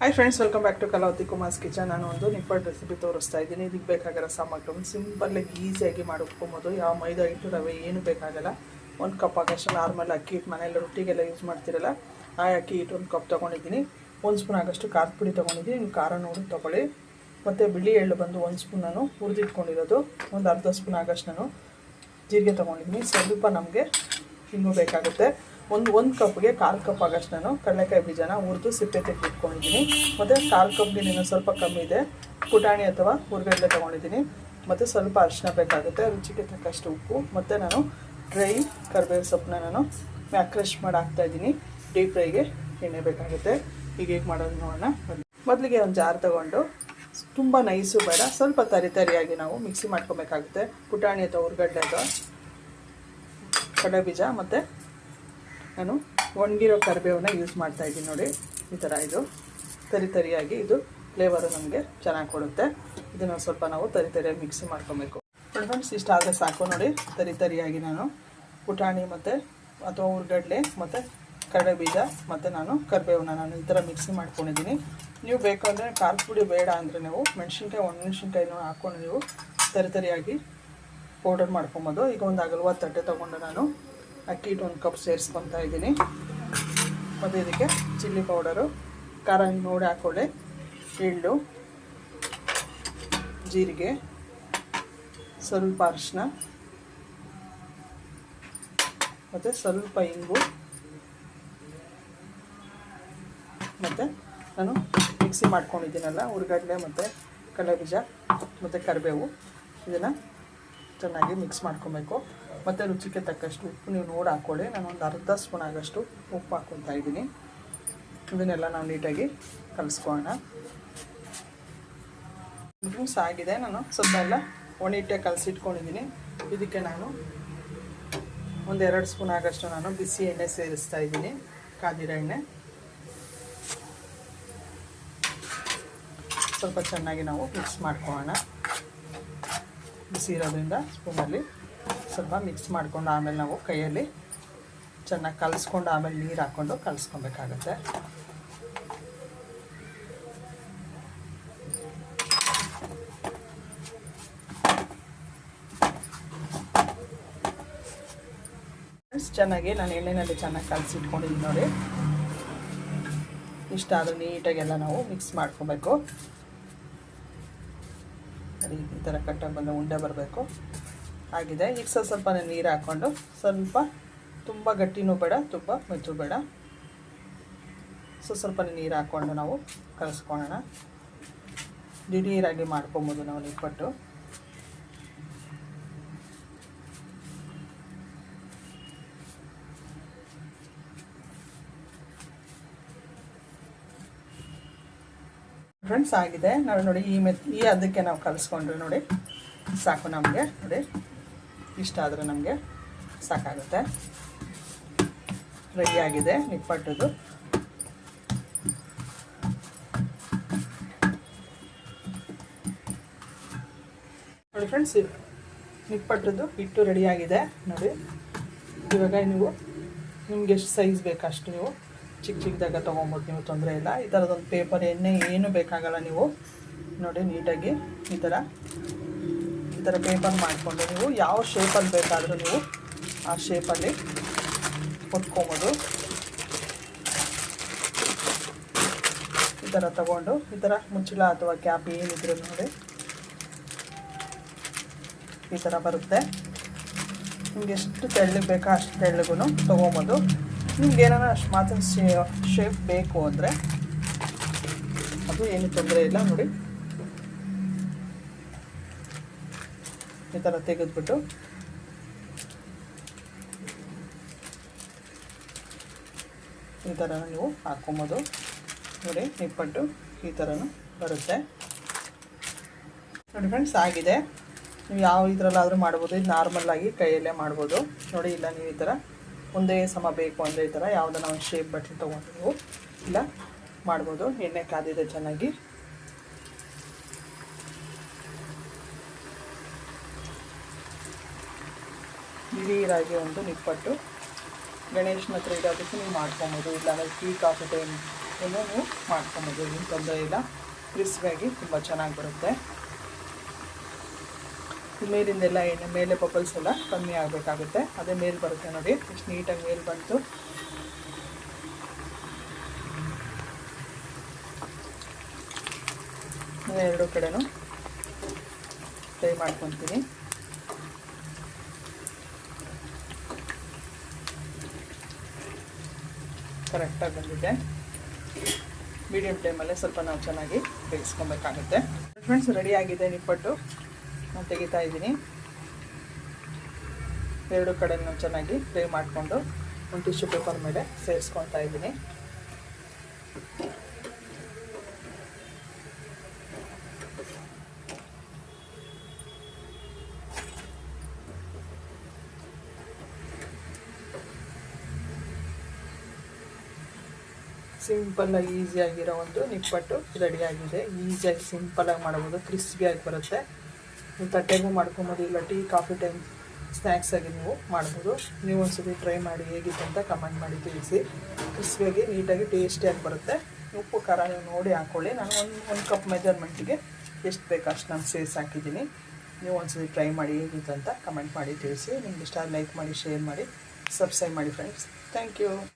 Hi friends welcome back to Kalavati Kumar's kitchen ನಾನು ಒಂದು ನಿಪ್ಪಟ್ಟು recipe ತೋರಿಸ್ತಾ ಇದ್ದೀನಿ. ಇದಕ್ಕೆ ಬೇಕಾಗಿರೋ ಸಾಮಗ್ರಿ ಸಿಂಪಲ್ಲಾಗಿ ಈಸಿಯಾಗಿ ಮಾಡ್ಕೊಬೋದು. ಯಾವ ಮೈದಾ ಹಿಟ್ಟು, ರವೆ ಏನು ಬೇಕಾಗಲ್ಲ. ಒಂದು ಕಪ್ ಆಗಷ್ಟು ನಾರ್ಮಲ್ ಅಕ್ಕಿ ಹಿಟ್ಟು, ಮನೆಯಲ್ಲಿ ರೊಟ್ಟಿಗೆಲ್ಲ ಯೂಸ್ ಮಾಡ್ತಿರಲ್ಲ, ಆ ಅಕ್ಕಿ ಹಿಟ್ಟು ಒಂದು ಕಪ್ ತೊಗೊಂಡಿದ್ದೀನಿ. ಒಂದು ಸ್ಪೂನ್ ಆಗಷ್ಟು ಖಾರದ ಪುಡಿ ತೊಗೊಂಡಿದ್ದೀನಿ. ನೀವು ಖಾರ ನೋಡಿ ತೊಗೊಳ್ಳಿ. ಮತ್ತು ಬಿಳಿ ಎಳ್ಳು ಬಂದು ಒಂದು ಸ್ಪೂನ್ ನಾನು ಹುರಿದಿಟ್ಕೊಂಡಿರೋದು. ಒಂದು ಅರ್ಧ ಸ್ಪೂನ್ ಆಗಷ್ಟು ನಾನು ಜೀರಿಗೆ ತೊಗೊಂಡಿದ್ದೀನಿ. ಸ್ವಲ್ಪ ನಮಗೆ ಇನ್ನೂ ಬೇಕಾಗುತ್ತೆ. ಒಂದು ಒಂದು ಕಪ್ಗೆ ಕಾಲು ಕಪ್ ಆಗಷ್ಟು ನಾನು ಕಡಲೆಕಾಯಿ ಬೀಜನ ಹುರಿದು ಸಿಪ್ಪೆ ತೆಗೆದಿಟ್ಕೊಂಡಿದ್ದೀನಿ ಮತ್ತು ಕಾಲು ಕಪ್ಗೆ ನೀನು ಸ್ವಲ್ಪ ಕಮ್ಮಿ ಇದೆ. ಪುಟಾಣಿ ಅಥವಾ ಹುರ್ಗಡ್ಲೆ ತೊಗೊಂಡಿದ್ದೀನಿ. ಮತ್ತು ಸ್ವಲ್ಪ ಅರಿಶಿನ ಬೇಕಾಗುತ್ತೆ. ರುಚಿಗೆ ತಕ್ಕಷ್ಟು ಉಪ್ಪು. ಮತ್ತು ನಾನು ಡ್ರೈ ಕರಿಬೇವು ಸೊಪ್ಪನ್ನ ನಾನು ಮ್ಯಾಕ್ರಶ್ ಮಾಡಿ ಹಾಕ್ತಾಯಿದ್ದೀನಿ ಡೀಪ್ ಫ್ರೈಗೆ ಎಣ್ಣೆ ಬೇಕಾಗುತ್ತೆ. ಈಗ ಹೇಗೆ ಮಾಡೋದು ನೋಡೋಣ. ಮೊದಲಿಗೆ ಒಂದು ಜಾರ್ ತೊಗೊಂಡು ತುಂಬ ನೈಸು ಬೇಡ. ಸ್ವಲ್ಪ ತರಿ ತರಿಯಾಗಿ ನಾವು ಮಿಕ್ಸಿ ಮಾಡ್ಕೊಬೇಕಾಗುತ್ತೆ. ಪುಟಾಣಿ ಅಥವಾ ಹುರ್ಗಡ್ಲೆ ಅಥವಾ ಕಡಲೆ ಬೀಜ ಮತ್ತು ನಾನು ಒಣಗಿರೋ ಕರಿಬೇವನ್ನ ಯೂಸ್ ಮಾಡ್ತಾ ಇದ್ದೀನಿ ನೋಡಿ. ಈ ಥರ ಇದು. ತರಿ ತರಿಯಾಗಿ ಇದು ಫ್ಲೇವರು ನಮಗೆ ಚೆನ್ನಾಗಿ ಕೊಡುತ್ತೆ. ಇದನ್ನು ಸ್ವಲ್ಪ ನಾವು ತರಿ ತರಿಯಾಗಿ ಮಿಕ್ಸ್ ಮಾಡ್ಕೊಬೇಕು. ಫ್ರೆಂಡ್ಸ್ ಇಷ್ಟ ಆದರೆ ಸಾಕು ನೋಡಿ. ತರಿ ತರಿಯಾಗಿ ನಾನು ಪುಟಾಣಿ ಮತ್ತು ಅಥವಾ ಹುರ್ಗಡ್ಲೆ ಮತ್ತು ಕಡಲೆ ಬೀಜ ಮತ್ತು ನಾನು ಕರಿಬೇವನ್ನ ನಾನು ಈ ಥರ ಮಿಕ್ಸಿ ಮಾಡ್ಕೊಂಡಿದ್ದೀನಿ. ನೀವು ಬೇಕಂದರೆ ಖಾರದ ಪುಡಿ ಬೇಡ ಅಂದರೆ ನೀವು ಮೆಣಸಿನ್ಕಾಯಿ, ಒಣಮೆಣ್ಸಿನ್ಕಾಯಿನೂ ಹಾಕ್ಕೊಂಡು ನೀವು ತರಿ ತರಿಯಾಗಿ ಪೌಡರ್ ಮಾಡ್ಕೊಬೋದು. ಈಗ ಒಂದು ಅಗಲವಾದ ತಟ್ಟೆ ತೊಗೊಂಡು ನಾನು ಅಕ್ಕಿ ಹಿಟ್ಟು ಒಂದು ಕಪ್ ಸೇರಿಸ್ಕೊತಾ ಇದ್ದೀನಿ. ಮತ್ತು ಇದಕ್ಕೆ ಚಿಲ್ಲಿ ಪೌಡರು ಖಾರ ನೋಡಿ ಹಾಕೊಳ್ಳಿ. ಎಳ್ಳು, ಜೀರಿಗೆ, ಸ್ವಲ್ಪ ಅರಿಶಿನ ಮತ್ತು ಸ್ವಲ್ಪ ಇಂಗು, ಮತ್ತು ನಾನು ಮಿಕ್ಸಿ ಮಾಡ್ಕೊಂಡಿದ್ದೀನಲ್ಲ ಉರ್ಗಡ್ಲೆ ಮತ್ತು ಕಡಲೆಬೀಜ, ಮತ್ತು ಕರಿಬೇವು. ಇದನ್ನು ಚೆನ್ನಾಗಿ ಮಿಕ್ಸ್ ಮಾಡ್ಕೊಬೇಕು. ಮತ್ತು ರುಚಿಗೆ ತಕ್ಕಷ್ಟು ಉಪ್ಪು ನೀವು ನೋಡಿ ಹಾಕ್ಕೊಳ್ಳಿ ನಾನು ಒಂದು ಅರ್ಧ ಸ್ಪೂನ್ ಆಗಷ್ಟು ಉಪ್ಪು ಹಾಕ್ಕೊತಾ ಇದ್ದೀನಿ. ಇದನ್ನೆಲ್ಲ ನಾವು ನೀಟಾಗಿ ಕಲಿಸ್ಕೊಳ್ಳೋಣ. ಡ್ರಿಂಕ್ಸ್ ಆಗಿದೆ. ನಾನು ಸ್ವಲ್ಪ ಎಲ್ಲ ಒಣಿಟ್ಟೆ ಕಲಸಿಟ್ಕೊಂಡಿದ್ದೀನಿ. ಇದಕ್ಕೆ ನಾನು ಒಂದೆರಡು ಸ್ಪೂನ್ ಆಗಷ್ಟು ನಾನು ಬಿಸಿ ಎಣ್ಣೆ ಸೇರಿಸ್ತಾ ಇದ್ದೀನಿ. ಕಾದಿರ ಎಣ್ಣೆ. ಸ್ವಲ್ಪ ಚೆನ್ನಾಗಿ ನಾವು ಮಿಕ್ಸ್ ಮಾಡ್ಕೊಳ್ಳೋಣ. ಬಿಸಿ ಇರೋದ್ರಿಂದ ಸ್ಪೂನಲ್ಲಿ. ಸ್ವಲ್ಪ ಮಿಕ್ಸ್ ಮಾಡಿಕೊಂಡು ಆಮೇಲೆ ನಾವು ಕೈಯಲ್ಲಿ ಚೆನ್ನಾಗಿ ಕಲಿಸ್ಕೊಂಡು ಆಮೇಲೆ ನೀರು ಹಾಕ್ಕೊಂಡು ಕಲಿಸ್ಕೊಬೇಕಾಗತ್ತೆ. ಚೆನ್ನಾಗಿ ನಾನು ಎಣ್ಣೆಯಲ್ಲಿ ಚೆನ್ನಾಗಿ ಕಲಸಿಟ್ಕೊಂಡಿದ್ದೀನಿ ನೋಡಿ. ಇಷ್ಟ ಆದರೂ ನೀಟಾಗೆಲ್ಲ ನಾವು ಮಿಕ್ಸ್ ಮಾಡ್ಕೊಬೇಕು. ಈ ಥರ ಕಟ್ಟಾಗಿ ಬಂದ ಉಂಡೆ ಬರಬೇಕು. ಆಗಿದೆ. ಈಗ ಸ್ವಲ್ಪ ಸ್ವಲ್ಪ ನೀರು ಹಾಕ್ಕೊಂಡು ಸ್ವಲ್ಪ ತುಂಬ ಗಟ್ಟಿನೂ ಬೇಡ, ತುಂಬ ಮೆತ್ತು ಬೇಡ. ಸೊ ಸ್ವಲ್ಪ ನೀರು ಹಾಕ್ಕೊಂಡು ನಾವು ಕಲಿಸ್ಕೊಳ್ಳೋಣ ದಿಢೀರಾಗಿ ಮಾಡ್ಕೊಬೋದು ನಾವು ನಿಪ್ಪಟ್ಟು ಫ್ರೆಂಡ್ಸ್, ಆಗಿದೆ. ನಾವು ನೋಡಿ ಈ ಮೆತ್, ಈ ಅದಕ್ಕೆ ನಾವು ಕಲಿಸ್ಕೊಂಡ್ರೆ ನೋಡಿ. ಸಾಕು ನಮಗೆ. ನೋಡಿ ಇಷ್ಟ ಆದರೆ ನಮಗೆ ಸಾಕಾಗುತ್ತೆ. ರೆಡಿಯಾಗಿದೆ ನಿಪ್ಪಟ್ಟದು ನೋಡಿ ಫ್ರೆಂಡ್ಸ್ ನಿಪ್ಪಟ್ಟದ್ದು ಹಿಟ್ಟು ರೆಡಿಯಾಗಿದೆ ನೋಡಿ, ಇವಾಗ ನೀವು ನಿಮ್ಗೆ ಎಷ್ಟು ಸೈಜ್ ಬೇಕಷ್ಟು ನೀವು ಚಿಕ್ಕ ಚಿಕ್ಕದಾಗ ತೊಗೊಬೋದು, ನೀವು ತೊಂದರೆ ಇಲ್ಲ. ಈ ಥರದೊಂದು ಪೇಪರ್ ಎಣ್ಣೆ ಏನು ಬೇಕಾಗಲ್ಲ ನೀವು. ನೋಡಿ, ನೀಟಾಗಿ ಈ ಥರ ಥರ ಪೇಪರ್ ಮಾಡಿಕೊಂಡು ನೀವು ಯಾವ ಶೇಪಲ್ಲಿ ಬೇಕಾದರೂ ನೀವು ಆ ಶೇಪಲ್ಲಿ ಹೊತ್ಕೊಬೋದು. ಈ ಥರ ತಗೊಂಡು, ಈ ಥರ ಮುಚ್ಚಳ ಅಥವಾ ಕ್ಯಾಪ್ ಏನಿದ್ರು ನೋಡಿ. ಈ ಥರ ಬರುತ್ತೆ. ನಿಮ್ಗೆ ಎಷ್ಟು ತೆಳ್ಳಗೆ ಬೇಕೋ ಅಷ್ಟು ತೆಳ್ಳಗೂ ತೊಗೊಬೋದು. ನಿಮ್ಗೆ ಏನಾರ ಅಷ್ಟು ಮಾತ್ರ ಶೇಪ್ ಬೇಕು ಅಂದರೆ, ಅದು ಏನು ತೊಂದರೆ ಇಲ್ಲ ನೋಡಿ. ಈ ಥರ ತೆಗೆದ್ಬಿಟ್ಟು. ಈ ಥರ ನೀವು ಹಾಕ್ಕೊಬೋದು. ನೋಡಿ, ನಿಪ್ಪಟ್ಟು ಈ ಥರನೂ ಬರುತ್ತೆ. ನೋಡಿ ಫ್ರೆಂಡ್ಸ್ ಆಗಿದೆ. ನೀವು ಯಾವ ಇದರಲ್ಲಾದರೂ ಮಾಡ್ಬೋದು. ಇದು ನಾರ್ಮಲ್ಲಾಗಿ ಕೈಯಲ್ಲೇ ಮಾಡ್ಬೋದು. ನೋಡಿ, ಇಲ್ಲ, ನೀವು ಈ ಥರ ಒಂದೇ ಸಮ ಬೇಕು ಅಂದರೆ ಈ ಥರ ಯಾವುದನ್ನ ಒಂದು ಶೇಪ್ ಬಟ್ಟೆ ತೊಗೊಂಡು ನೀವು, ಇಲ್ಲ, ಮಾಡ್ಬೋದು. ಎಣ್ಣೆ ಕಾದಿದೆ ಚೆನ್ನಾಗಿ. ದಿಢೀರಾಗಿ ಒಂದು ನಿಪ್ಪಟ್ಟು. ಗಣೇಶನ ಹತ್ರ ಇಡೋದಕ್ಕೆ ನೀವು ಮಾಡ್ಕೊಬೋದು. ಇಲ್ಲಾಂದರೆ ಟೀ, ಕಾಫಿ ಟೈಮ್ ನೀವು ಮಾಡ್ಕೊಬೋದು. ಏನು ತೊಂದರೆ ಇಲ್ಲ. ಕ್ರಿಸ್ಪಿಯಾಗಿ ತುಂಬ ಚೆನ್ನಾಗಿ ಬರುತ್ತೆ. ಮೇಲಿಂದೆಲ್ಲ ಎಣ್ಣೆ, ಮೇಲೆ ಬಬಲ್ಸ್ ಎಲ್ಲ ಕಮ್ಮಿ ಆಗಬೇಕಾಗುತ್ತೆ. ಅದೇ ಮೇಲೆ ಬರುತ್ತೆ ನೋಡಿ. ಎಷ್ಟು ನೀಟಾಗಿ ಮೇಲೆ ಬಂತು. ಎರಡು ಕಡೆನೂ ಫ್ರೈ ಮಾಡ್ಕೊತೀನಿ. ಕರೆಕ್ಟಾಗಿ ಬಂದಿದೆ. ಮೀಡಿಯಮ್ ಟೈಮಲ್ಲೇ ಸ್ವಲ್ಪ ನಾವು ಚೆನ್ನಾಗಿ ಬೇಯಿಸ್ಕೊಬೇಕಾಗುತ್ತೆ. ಫ್ರೆಂಡ್ಸ್ ರೆಡಿ ಆಗಿದೆ ನಿಪ್ಪಟ್ಟು. ನಾನು ತೆಗಿತಾ ಇದ್ದೀನಿ. ಎರಡು ಕಡೆ ನಾನು ಚೆನ್ನಾಗಿ ಫ್ರೈ ಮಾಡಿಕೊಂಡು, ಒಂದು ಟಿಶ್ಯೂ ಪೇಪರ್ ಮೇಲೆ ಸೇರಿಸ್ಕೊತಾ ಇದ್ದೀನಿ. ಸಿಂಪಲ್ಲಾಗಿ ಈಸಿಯಾಗಿರೋ ಒಂದು ನಿಪ್ಪಟ್ಟು ರೆಡಿಯಾಗಿದೆ. ಈಸಿಯಾಗಿ ಸಿಂಪಲ್ಲಾಗಿ ಮಾಡ್ಬೋದು ಕ್ರಿಸ್ಪಿಯಾಗಿ ಬರುತ್ತೆ. ನೀವು ತಟ್ಟೆಗೂ ಮಾಡ್ಕೊಬೋದು ಇಲ್ಲ ಟೀ ಕಾಫಿ ಟೈಮ್ ಸ್ನ್ಯಾಕ್ಸಾಗಿ ನೀವು ಮಾಡ್ಬೋದು. ನೀವು ಒಂದ್ಸತಿ ಟ್ರೈ ಮಾಡಿ ಹೇಗಿತ್ತು ಅಂತ ಕಮೆಂಟ್ ಮಾಡಿ ತಿಳಿಸಿ. ಕ್ರಿಸ್ಪಿಯಾಗಿ ನೀಟಾಗಿ ಟೇಸ್ಟಿಯಾಗಿ ಬರುತ್ತೆ. ಉಪ್ಪು, ಖಾರ ನೀವು ನೋಡಿ ಹಾಕ್ಕೊಳ್ಳಿ ನಾನು ಒಂದು ಒಂದು ಕಪ್ ಮೆಜರ್ಮೆಂಟಿಗೆ ಎಷ್ಟು ಬೇಕು ಅಷ್ಟು ನಾನು ಸೇರಿಸಿ ಹಾಕಿದ್ದೀನಿ. ನೀವು ಒಂದ್ಸತಿ ಟ್ರೈ ಮಾಡಿ ಹೇಗಿತ್ತು ಅಂತ ಕಮೆಂಟ್ ಮಾಡಿ ತಿಳಿಸಿ. ನಿಮ್ಗೆ ಇಷ್ಟ ಲೈಕ್ ಮಾಡಿ, ಶೇರ್ ಮಾಡಿ, ಸಬ್ಸ್ಕ್ರೈಬ್ ಮಾಡಿ ಫ್ರೆಂಡ್ಸ್ ಥ್ಯಾಂಕ್ ಯು